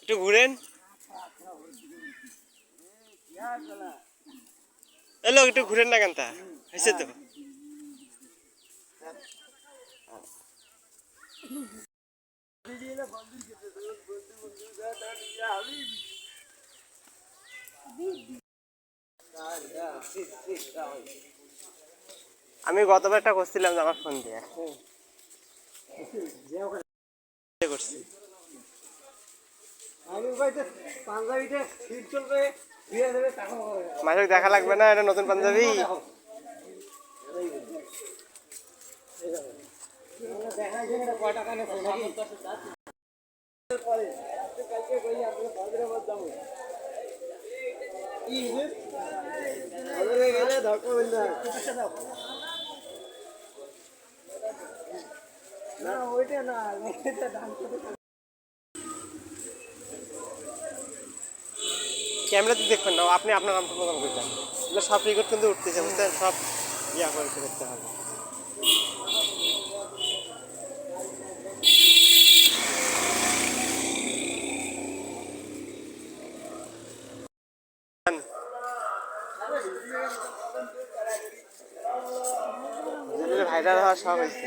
একটু ঘুরেন। এলো একটু ঘুরেন না কেনতা হয়েছে তো। আমি গতবার একটা করছিলাম আমার ফোন দিয়ে। আমি ভাইতে পাঞ্জাবিতে শীত চলবে ধীরে ধীরে টাকা হবে মাসে দেখা লাগবে না এটা নতুন পাঞ্জাবি। না কয় টাকা? ক্যামেরাতে দেখবেন না, আপনি আপনার নামটা প্রদান করে দেন। এগুলো সব রেকর্ড কিন্তু উঠতেছে বুঝতেন সব ইয়া করে দেখতে হবে। ভাইরাল হওয়া সব হয়েছে।